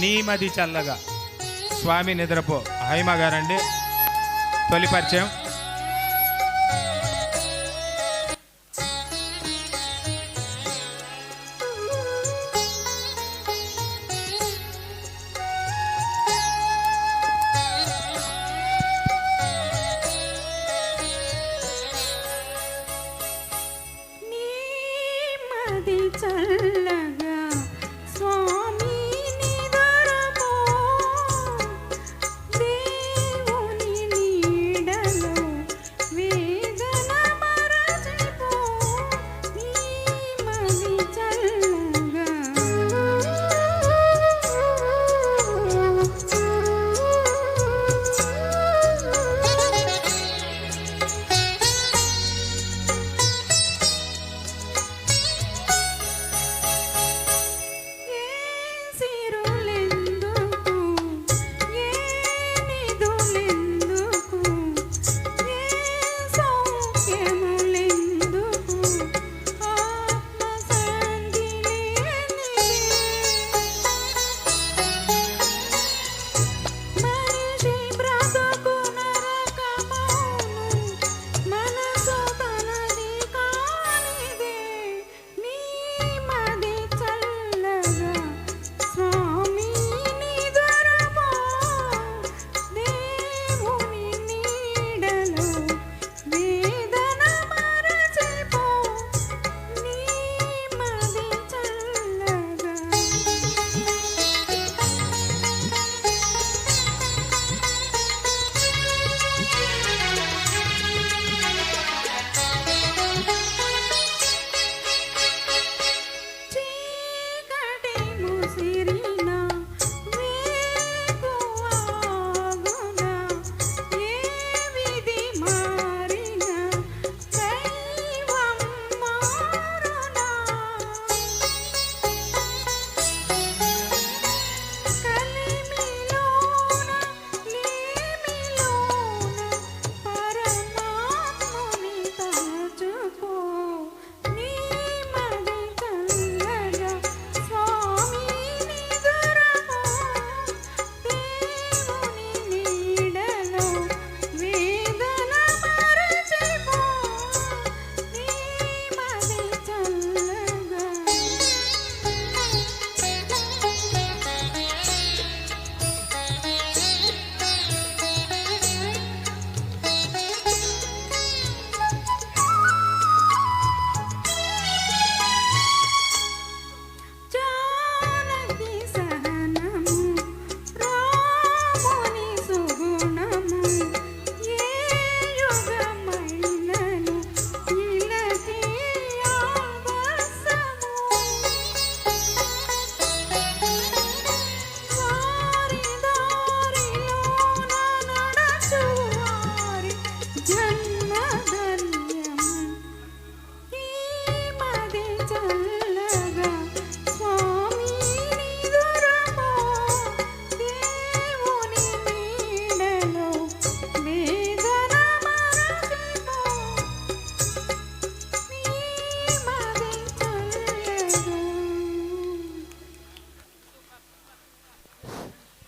నీమది చల్లగా. స్వామి నిద్రపో. హైమ గారండి. తొలి పరిచయం.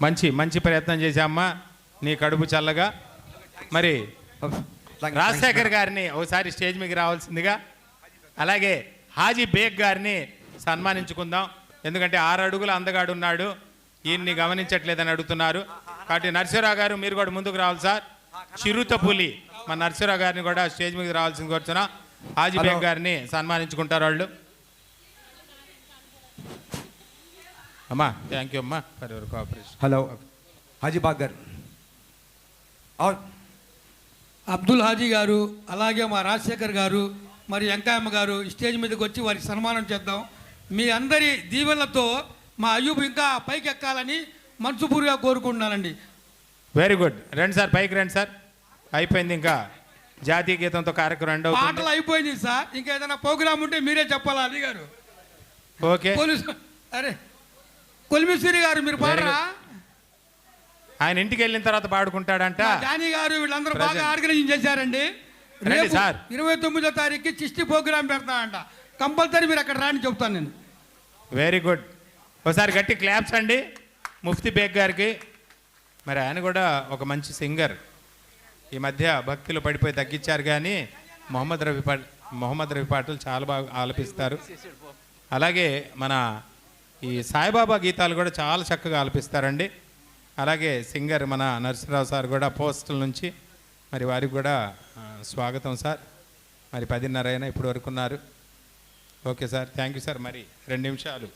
మంచి మంచి ప్రయత్నం చేశామ్మా నీ కడుపు చల్లగా? మరి రాజశేఖర్ గారిని ఒకసారి స్టేజ్ మీదకి రావాల్సిందిగా. అలాగే హాజీ బేగ్ గారిని సన్మానించుకుందాం. ఎందుకంటే ఆరు అడుగుల అందగాడు ఉన్నాడు. ఈయన్ని గమనించట్లేదని అడుగుతున్నారు. కాబట్టి నరసింహరావు గారు మీరు కూడా ముందుకు రావాలి సార్. చిరుత పులి. మన నరసింహరావు గారిని కూడా స్టేజ్ మీదకి రావాల్సింది కోరుతున్నాం హాజీ బేగ్ గారిని సన్మానించుకుంటారు వాళ్ళు. అమ్మా థ్యాంక్ యూ అమ్మా for your cooperation hello Haji Bagh గారు అవును అబ్దుల్ హాజీ గారు అలాగే మా రాజశేఖర్ గారు మరి వెంకయ్యమ్మ గారు స్టేజ్ మీదకి వచ్చి వారికి సన్మానం చేద్దాం. మీ అందరి దీవెనలతో మా అయ్యూబ్ ఇంకా పైకి ఎక్కాలని మనసుపూర్తిగా కోరుకుంటున్నానండి. వెరీ గుడ్ రండి సార్ పైకి రండి సార్. అయిపోయింది ఇంకా. జాతీయ గీతంతో కార్యక్రమం ఎండ్ పాటలు అయిపోయింది సార్. ఇంకా ఏదైనా ప్రోగ్రామ్ ఉంటే మీరే చెప్పాలా అలీ గారు ఓకే పోలీసు అరే. కొలిమిశ్వరి గారు మీరు పాడరా? ఆయన ఇంటికి వెళ్ళిన తర్వాత పాడుకుంటాడంట. జానీ గారు వీళ్ళందరూ బాగా. ఆర్గనైజింగ్ చేశారండి. రేపు సార్. ఇరవై తొమ్మిదో తారీఖుకి చిష్టి ప్రోగ్రామ్ పెడతానంట కంపల్సరీ మీరు అక్కడ రాని చెప్తాను నేను. వెరీ గుడ్ ఒకసారి గట్టి క్లాప్స్ అండి. ముఫ్తీ బేగ్ గారికి. మరి ఆయన కూడా ఒక మంచి సింగర్. ఈ మధ్య భక్తిలో పడిపోయి తగ్గించారు కానీ మొహమ్మద్ రవి పా మొహమ్మద్ రవి పాటలు చాలా బాగా ఆలపిస్తారు. అలాగే మన ఈ సాయిబాబా గీతాలు కూడా చాలా చక్కగా ఆలపిస్తారండి. అలాగే సింగర్ మన నరసింహరావు సార్ కూడా పోస్టల్ నుంచి మరి వారికి కూడా స్వాగతం సార్. మరి పదిన్నర అయినా ఇప్పుడు వరకు ఉన్నారు. Okay sir thank you sir. మరి రెండు నిమిషాలు.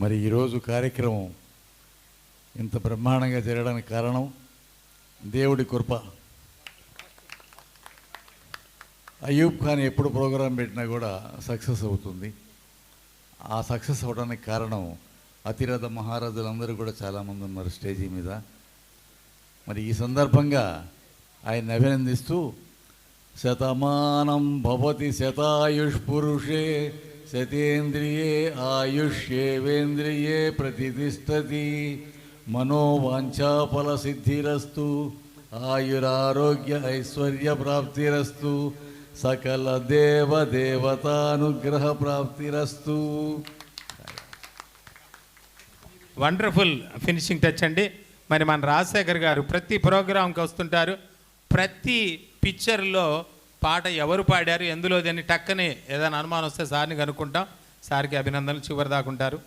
మరి ఈరోజు కార్యక్రమం ఇంత బ్రహ్మాండంగా జరగడానికి కారణం దేవుడి కృప. అయ్యూబ్ ఖాన్ ఎప్పుడు ప్రోగ్రాం పెట్టినా కూడా సక్సెస్ అవుతుంది. ఆ సక్సెస్ అవడానికి కారణం అతిరథ మహారాజులందరూ కూడా చాలామంది ఉన్నారు స్టేజీ మీద. మరి ఈ సందర్భంగా ఆయన అభినందిస్తూ శతమానం భవతి శతాయుష్ పురుషే శతేంద్రియే ఆయుష్యేవేంద్రియే ప్రతిష్టతి మనోవాంఛాఫల సిద్ధిరస్తు ఆయురారోగ్య ఐశ్వర్య ప్రాప్తిరస్తు సకల దేవ దేవతానుగ్రహ ప్రాప్తిరస్తు. వండర్ఫుల్ ఫినిషింగ్ టచ్ అండి. మరి మన రాజశేఖర్ గారు ప్రతి ప్రోగ్రాంకి వస్తుంటారు. ప్రతి పిక్చర్లో పాట ఎవరు పాడారు ఎందులో దాన్ని టక్కని ఏదైనా అనుమానం వస్తే సార్ని కనుక్కుంటాం. సార్కి అభినందనలు చివరి దాకుంటారు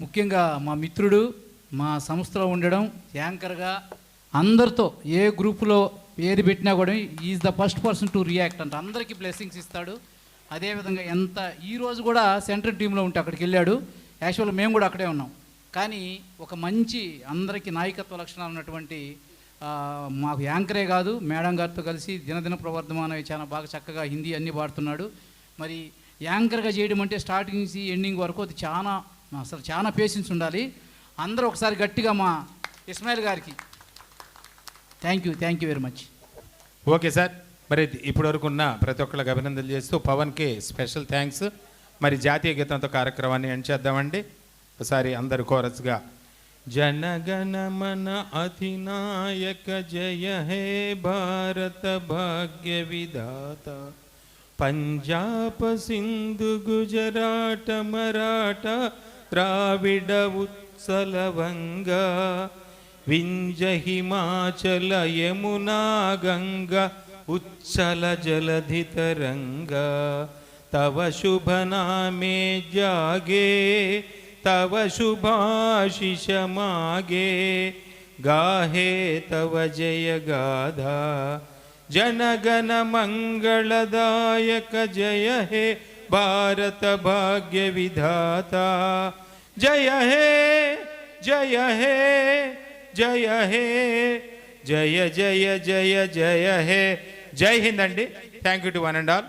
ముఖ్యంగా మా మిత్రుడు మా సంస్థలో ఉండడం యాంకర్గా అందరితో ఏ గ్రూపులో పేరు పెట్టినా కూడా is the first person to react అంటే. అందరికీ బ్లెస్సింగ్స్ ఇస్తాడు. అదేవిధంగా ఎంత ఈ రోజు కూడా సెంట్రల్ టీంలో ఉంటే అక్కడికి వెళ్ళాడు. యాక్చువల్గా మేము కూడా అక్కడే ఉన్నాం. కానీ ఒక మంచి అందరికీ నాయకత్వ లక్షణాలు ఉన్నటువంటి మాకు యాంకరే కాదు మేడం గారితో కలిసి దినదిన ప్రవర్ధమానవి చాలా బాగా చక్కగా హిందీ అన్నీ పాడుతున్నాడు. మరి యాంకర్గా చేయడం అంటే స్టార్టింగ్ నుంచి ఎండింగ్ వరకు అది చాలా అసలు చాలా పేషెన్స్ ఉండాలి. అందరూ ఒకసారి గట్టిగా మా ఇస్మాయిల్ గారికి thank you thank you very much okay sir మరి ఇప్పటి వరకు ఉన్న ప్రతి ఒక్కళ్ళకి అభినందనలు చేస్తూ పవన్కి స్పెషల్ థ్యాంక్స్ మరి జాతీయ గీతంతో కార్యక్రమాన్ని ఎండ్ చేద్దామండి. ఒకసారి అందరు కోరస్గా జనగణమన అధినాయక జయ హే భారత భాగ్య విధాత. పంజాబ్ సింధు గుజరాట మరాఠ ద్రావిడ ఉత్సలవంగా विंज हिमाचल यमुना गंगा उच्छल जलधि तरंगा तव शुभ नामे जागे, तव शुभाशिष मागे। गाहे तव जय गाधा जनगण मंगलदायक जय हे भारत भाग्य विधाता जय हे जय हे జయ హే జయ జయ జయ జయ హే. జై హింద్ అండి. Thank you to one and all